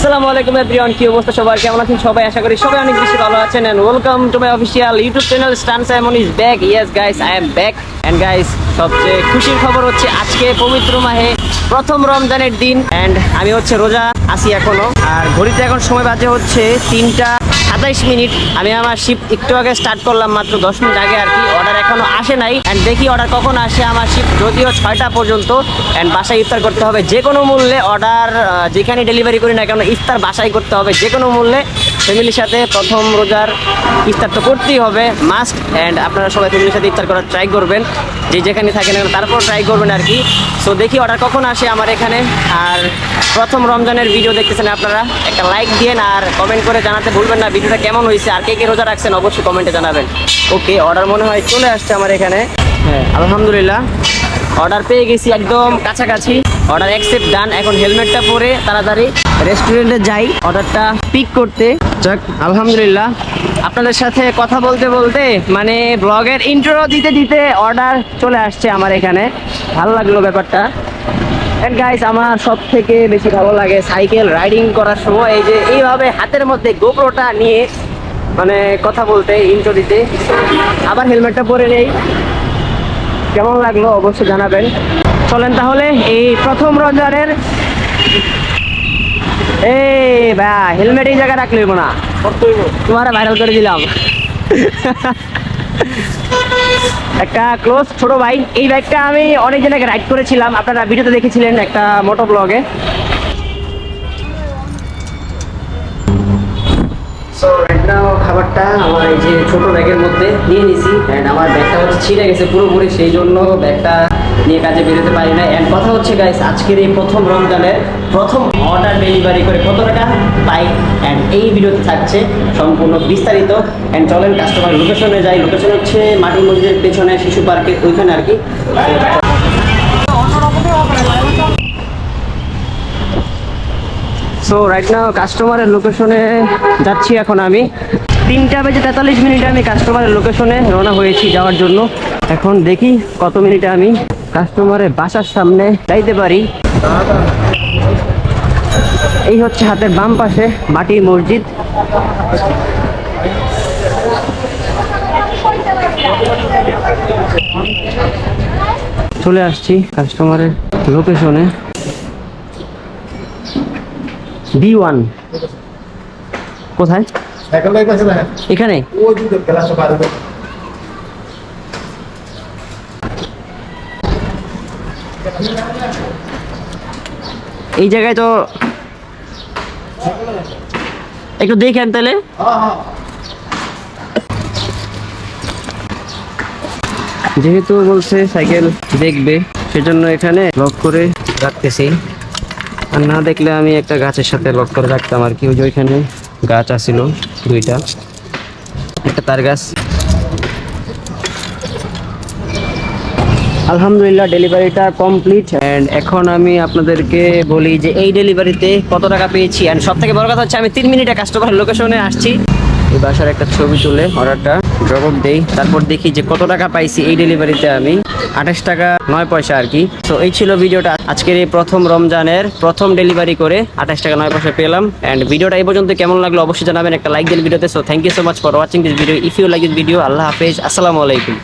আসসালামু আলাইকুম এভরিওয়ান, কি অবস্থা সবার? কেমন আছেন সবাই? আশা করি সবাই অনেক বেশি ভালো আছেন। And welcome to my official YouTube channel Stan Simon is back yes guys I am back and guys সবচেয়ে খুশির খবর হচ্ছে আজকে পবিত্র মাহে প্রথম রমজানের দিন। এন্ড আমি হচ্ছে রোজা আসি এখনও। আর ঘড়িতে এখন সময় বাজে হচ্ছে তিনটা সাতাইশ মিনিট। আমি আমার শিপ একটু আগে স্টার্ট করলাম, মাত্র দশ মিনিট আগে আর কি। অর্ডার এখনও আসে নাই। অ্যান্ড দেখি অর্ডার কখন আসে আমার শিপ যদিও ছয়টা পর্যন্ত। অ্যান্ড বাসায় ইফতার করতে হবে যে কোনো মূল্যে। অর্ডার যেখানে ডেলিভারি করি না কেন, ইফতার বাসায় করতে হবে যে কোনো মূল্যে। ফ্যামিলির সাথে প্রথম রোজার ইফতার তো করতেই হবে মাস্ট অ্যান্ড আপনারা সবাই ফ্যামিলির সাথে ইফতার করার ট্রাই করবেন। যে যেখানে থাকেন তারপর ট্রাই করবেন আর কি। সো দেখি অর্ডার কখন আসে আমার এখানে। আর প্রথম রমজানের ভিডিও দেখতেছেন আপনারা। একটা লাইক দিয়েন আর কমেন্ট করে জানাতে ভুলবেন না। ভিডিওটা কেমন হয়েছে আর কে কে রোজা রাখছেন অবশ্যই কমেন্টে জানাবেন। ওকে অর্ডার মনে হয় চলে আসছে আমার এখানে। হ্যাঁ। আলহামদুলিল্লাহ। অর্ডার পেয়ে গেছি একদম কাছাকাছি। অর্ডার অ্যাকসেপ্ট ডান এখন হেলমেটটা পরে তাড়াতাড়ি রেস্টুরেন্টে যাই। অর্ডারটা পিক করতে। যাক আলহামদুলিল্লাহ। আপনাদের সাথে কথা বলতে বলতে মানে ব্লগের ইন্ট্রো দিতে দিতে অর্ডার চলে আসছে আমার এখানে। ভালো লাগল ব্যাপারটা। এন্ড গাইস আমার সব থেকে বেশি ভালো লাগে সাইকেল রাইডিং করার সময়। এই যে এইভাবে হাতের মধ্যে গোপ্রোটা নিয়ে মানে কথা বলতে ইন্ট্রো দিতে। আবার হেলমেটটা পরে নেই। কেমন লাগল অবশ্যই জানাবেন। চলেন তাহলে, এই প্রথম রমজানের এই বা হেলমেট এই জায়গায় রাখলে না। তোমার ভাইরাল করে দিলাম। একটা ক্লোজ ছোট বাইক এই বাইকটা আমি অনেক জায়গায় রাইড করেছিলাম। আপনারা ভিডিওতে দেখেছিলেন একটা মোটর ব্লগে খাবারটা আমার এই যে ছোট ব্যাগের মধ্যে নিয়ে নিছি। অ্যান্ড আমার ব্যাগটা হচ্ছে ছিঁড়ে গেছে পুরোপুরি। সেই জন্য ব্যাগটা নিয়ে কাজে বেরোতে পারি না অ্যান্ড কথা হচ্ছে গাইস আজকের এই প্রথম রমজানের প্রথম অর্ডার ডেলিভারি করে কত টাকা? পাই অ্যান্ড এই ভিডিওতে থাকছে সম্পূর্ণ বিস্তারিত। অ্যান্ড চলেন কাস্টমার লোকেশনে যাই। লোকেশন হচ্ছে মাটি মসজিদের পেছনে, শিশু পার্কের ওইখানে আর কি। সো রাইট নাও কাস্টমারের লোকেশনে যাচ্ছি এখন আমি। তিনটা বেজে তেতাল্লিশ মিনিটে আমি কাস্টমারের লোকেশনে রওনা হয়েছি যাওয়ার জন্য। এখন দেখি কত মিনিটে আমি কাস্টমারের বাসার সামনে যাইতে পারি। এই হচ্ছে হাতের বাম পাশে মাটি মসজিদ। চলে আসছি কাস্টমারের লোকেশনে। B one. কোথায়? এখানে ওই দিকে ক্লাসটা পার হবে এই জায়গায় তো একটু দেখেন তাহলে। যেহেতু বলছে সাইকেল দেখবে, সেজন্য এখানে লক করে রাখতেছি। আর না দেখলে আমি একটা গাছের সাথে লক করে রাখতাম আর কি, ওই যে ওইখানে গাছ আছিল দুইটা। একটা তার গাছ। আলহামদুলিল্লাহ ডেলিভারিটা কমপ্লিট অ্যান্ড এখন আমি আপনাদেরকে বলি যে এই ডেলিভারিতে কত টাকা পেয়েছি। অ্যান্ড সব থেকে বড় কথা হচ্ছে, আমি তিন মিনিটে কাস্টমার লোকেশনে আসছি। এই বাসার একটা ছবি তুলে অর্ডারটা জবাব দেই। তারপর দেখি যে কত টাকা পাইছি এই ডেলিভারিতে আমি। আঠাশ টাকা, নয় পয়সা আর কি। তো এই ছিল ভিডিওটা। আজকের এই প্রথম রমজানের প্রথম ডেলিভারি করে আঠাশ টাকা, নয় পয়সা পেলাম। অ্যান্ড ভিডিওটা এই পর্যন্ত কেমন লাগল অবশ্যই জানাবেন। একটা লাইক দিন ভিডিওতে। So thank you so much for watching this video if you like this video আল্লাহ হাফেজ। আসসালামু আলাইকুম।